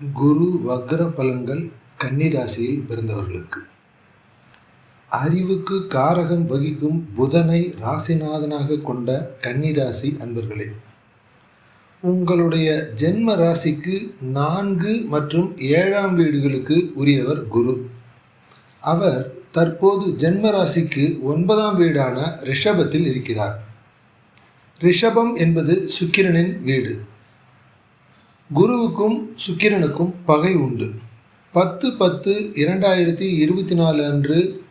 குரு வக்ர பலன்கள் கன்னிராசியில் பிறந்தவர்களுக்கு. அறிவுக்கு காரகம் வகிக்கும் புதனை ராசிநாதனாக கொண்ட கன்னிராசி அன்பர்களே உங்களுடைய ஜென்ம ராசிக்கு நான்கு மற்றும் ஏழாம் வீடுகளுக்கு உரியவர் குரு. அவர் தற்போது ஜென்ம ராசிக்கு ஒன்பதாம் வீடான ரிஷபத்தில் இருக்கிறார். ரிஷபம் என்பது சுக்கிரனின் வீடு. குருவுக்கும் சுக்கிரனுக்கும் பகை உண்டு. பத்து பத்து இரண்டாயிரத்தி இருபத்தி நாலு அன்று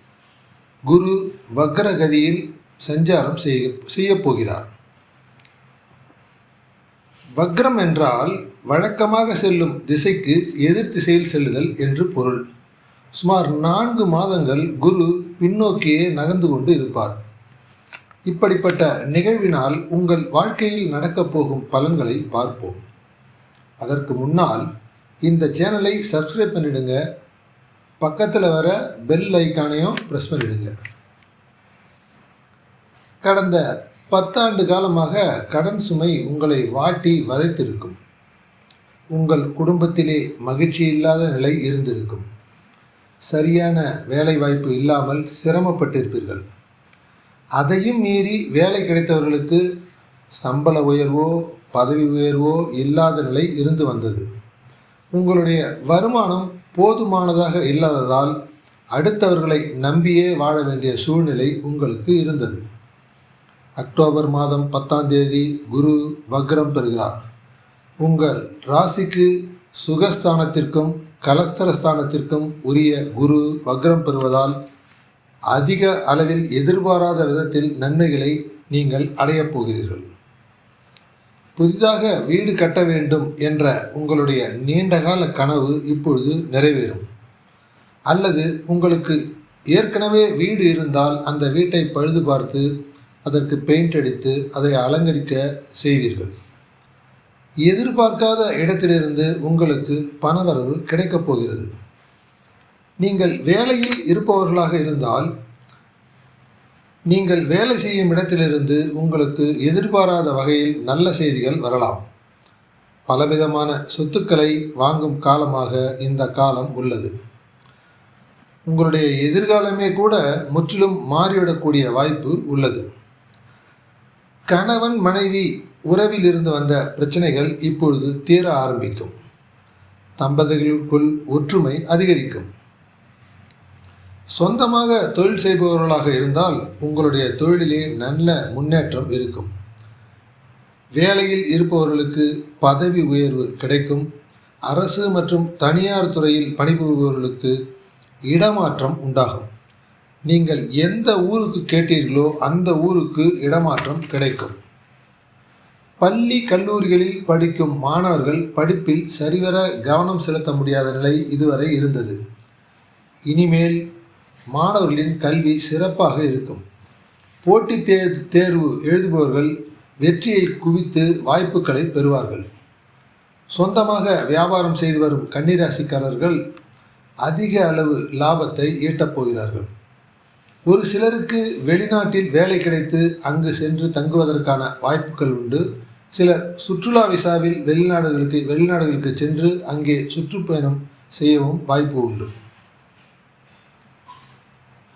குரு வக்ரகதியில் சஞ்சாரம் செய்ய செய்யப் போகிறார் வக்ரம் என்றால் வழக்கமாக செல்லும் திசைக்கு எதிர் திசையில் செல்லுதல் என்று பொருள். சுமார் நான்கு மாதங்கள் குரு பின்னோக்கியே நகர்ந்து கொண்டு இருப்பார். இப்படிப்பட்ட நிகழ்வினால் உங்கள் வாழ்க்கையில் நடக்கப் போகும் பலன்களை பார்ப்போம். அதற்கு முன்னால் இந்த சேனலை சப்ஸ்கிரைப் பண்ணிவிடுங்க பக்கத்தில் வர பெல் ஐக்கானையும் ப்ரெஸ் பண்ணிவிடுங்க கடந்த பத்தாண்டு காலமாக கடன் சுமை உங்களை வாட்டி வதைத்திருக்கும். உங்கள் குடும்பத்திலே மகிழ்ச்சி இல்லாத நிலை இருந்திருக்கும். சரியான வேலை வாய்ப்பு இல்லாமல் சிரமப்பட்டிருப்பீர்கள். அதையும் மீறி வேலை கிடைத்தவர்களுக்கு சம்பள உயர்வோ பதவி உயர்வோ இல்லாத நிலை இருந்து வந்தது. உங்களுடைய வருமானம் போதுமானதாக இல்லாததால் அடுத்தவர்களை நம்பியே வாழ வேண்டிய சூழ்நிலை உங்களுக்கு இருந்தது. அக்டோபர் மாதம் பத்தாம் தேதி குரு வக்ரம் பெறுகிறார். உங்கள் ராசிக்கு சுகஸ்தானத்திற்கும் கலஸ்தரஸ்தானத்திற்கும் உரிய குரு வக்ரம் பெறுவதால் அதிக அளவில் எதிர்பாராத விதத்தில் நன்மைகளை நீங்கள் அடையப் போகிறீர்கள். புதிதாக வீடு கட்ட வேண்டும் என்ற உங்களுடைய நீண்டகால கனவு இப்பொழுது நிறைவேறும். அல்லது உங்களுக்கு ஏற்கனவே வீடு இருந்தால் அந்த வீட்டை பழுது பார்த்து அதற்கு பெயிண்ட் அடித்து அதை அலங்கரிக்க செய்வீர்கள். எதிர்பார்க்காத இடத்திலிருந்து உங்களுக்கு பணவரவு கிடைக்கப் போகிறது. நீங்கள் வேலையில் இருப்பவர்களாக இருந்தால் நீங்கள் வேலை செய்யும் இடத்திலிருந்து உங்களுக்கு எதிர்பாராத வகையில் நல்ல செய்திகள் வரலாம். பலவிதமான சொத்துக்களை வாங்கும் காலமாக இந்த காலம் உள்ளது. உங்களுடைய எதிர்காலமே கூட முற்றிலும் மாறிவிடக்கூடிய வாய்ப்பு உள்ளது. கணவன் மனைவி உறவில் இருந்து வந்த பிரச்சனைகள் இப்பொழுது தீர ஆரம்பிக்கும். தம்பதிகளுக்குள் ஒற்றுமை அதிகரிக்கும். சொந்தமாக தொழில் செய்பவர்களாக இருந்தால் உங்களுடைய தொழிலிலே நல்ல முன்னேற்றம் இருக்கும். வேலையில் இருப்பவர்களுக்கு பதவி உயர்வு கிடைக்கும். அரசு மற்றும் தனியார் துறையில் பணிபுரிபவர்களுக்கு இடமாற்றம் உண்டாகும். நீங்கள் எந்த ஊருக்கு கேட்டீர்களோ அந்த ஊருக்கு இடமாற்றம் கிடைக்கும். பள்ளி கல்லூரிகளில் படிக்கும் மாணவர்கள் படிப்பில் சரிவர கவனம் செலுத்த முடியாத நிலை இதுவரை இருந்தது. இனிமேல் மாணவர்களின் கல்வி சிறப்பாக இருக்கும். போட்டித் தே தேர்வு எழுதுபவர்கள் வெற்றியை குவித்து வாய்ப்புகளை பெறுவார்கள். சொந்தமாக வியாபாரம் செய்து வரும் கன்னிராசிக்காரர்கள் அதிக அளவு லாபத்தை ஈட்டப் போகிறார்கள். ஒரு சிலருக்கு வெளிநாட்டில் வேலை கிடைத்து அங்கு சென்று தங்குவதற்கான வாய்ப்புகள் உண்டு. சிலர் சுற்றுலா விசாவில் வெளிநாடுகளுக்கு வெளிநாடுகளுக்கு சென்று அங்கே சுற்றுப்பயணம் செய்யவும் வாய்ப்பு உண்டு.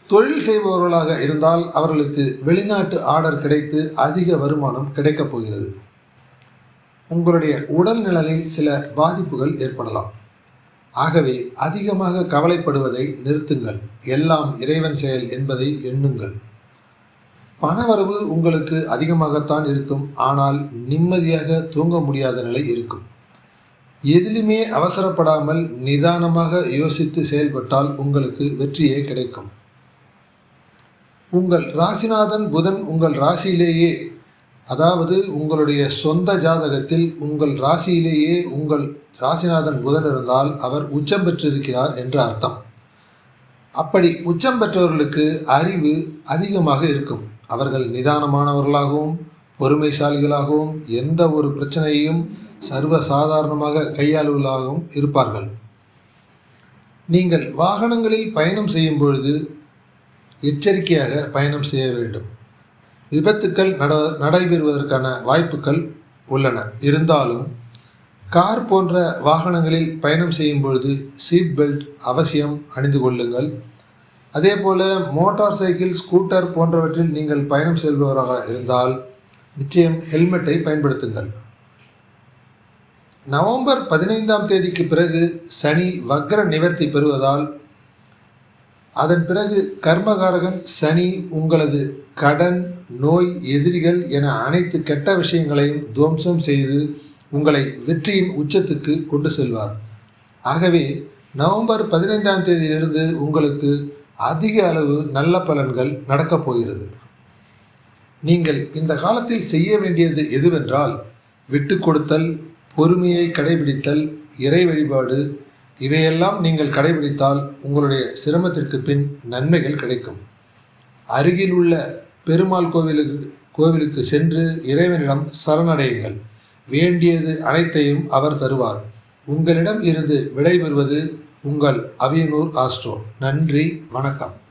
தொழில் செய்பவர்களாக இருந்தால் அவர்களுக்கு வெளிநாட்டு ஆர்டர் கிடைத்து அதிக வருமானம் கிடைக்கப் போகிறது. உங்களுடைய உடல் நலனில் சில பாதிப்புகள் ஏற்படலாம். ஆகவே அதிகமாக கவலைப்படுவதை நிறுத்துங்கள். எல்லாம் இறைவன் செயல் என்பதை எண்ணுங்கள். பணவரவு உங்களுக்கு அதிகமாகத்தான் இருக்கும். ஆனால் நிம்மதியாக தூங்க முடியாத நிலை இருக்கும். எதிலுமே அவசரப்படாமல் நிதானமாக யோசித்து செயல்பட்டால் உங்களுக்கு வெற்றியே கிடைக்கும். உங்கள் ராசிநாதன் புதன் உங்கள் ராசியிலேயே அதாவது உங்களுடைய சொந்த ஜாதகத்தில் உங்கள் ராசியிலேயே உங்கள் ராசிநாதன் புதன் இருந்தால் அவர் உச்சம் பெற்றிருக்கிறார் என்று அர்த்தம். அப்படி உச்சம் பெற்றவர்களுக்கு அறிவு அதிகமாக இருக்கும். அவர்கள் நிதானமானவர்களாகவும் பொறுமைசாலிகளாகவும் எந்த ஒரு பிரச்சனையையும் சர்வ சாதாரணமாக கையாளுவதாகவும் இருப்பார்கள். நீங்கள் வாகனங்களில் பயணம் செய்யும் பொழுது எச்சரிக்கையாக பயணம் செய்ய வேண்டும். விபத்துக்கள் நட நடைபெறுவதற்கான வாய்ப்புகள் உள்ளன. இருந்தாலும் கார் போன்ற வாகனங்களில் பயணம் செய்யும் பொழுது சீட் பெல்ட் அவசியம் அணிந்து கொள்ளுங்கள். அதே போல் மோட்டார் சைக்கிள் ஸ்கூட்டர் போன்றவற்றில் நீங்கள் பயணம் செல்பவராக இருந்தால் நிச்சயம் ஹெல்மெட்டை பயன்படுத்துங்கள். நவம்பர் பதினைந்தாம் தேதிக்கு பிறகு சனி வக்ர நிவர்த்தி பெறுவதால் அதன் பிறகு கர்மகாரகன் சனி உங்களது கடன் நோய் எதிரிகள் என அனைத்து கெட்ட விஷயங்களையும் துவம்சம் செய்து உங்களை வெற்றியின் உச்சத்துக்கு கொண்டு செல்வார். ஆகவே நவம்பர் பதினைந்தாம் தேதியிலிருந்து உங்களுக்கு அதிக அளவு நல்ல பலன்கள் நடக்கப் போகிறது. நீங்கள் இந்த காலத்தில் செய்ய வேண்டியது எதுவென்றால் விட்டு கொடுத்தல் பொறுமையை கடைபிடித்தல் இறை வழிபாடு இவையெல்லாம் நீங்கள் கடைபிடித்தால் உங்களுடைய சிரமத்திற்கு பின் நன்மைகள் கிடைக்கும். அருகில் உள்ள பெருமாள் கோவிலுக்கு கோவிலுக்கு சென்று இறைவனிடம் சரணடையுங்கள். வேண்டியது அனைத்தையும் அவர் தருவார். உங்களிடம் இருந்து விடைபெறுவது உங்கள் அவியனூர் ஆஸ்ட்ரோ. நன்றி வணக்கம்.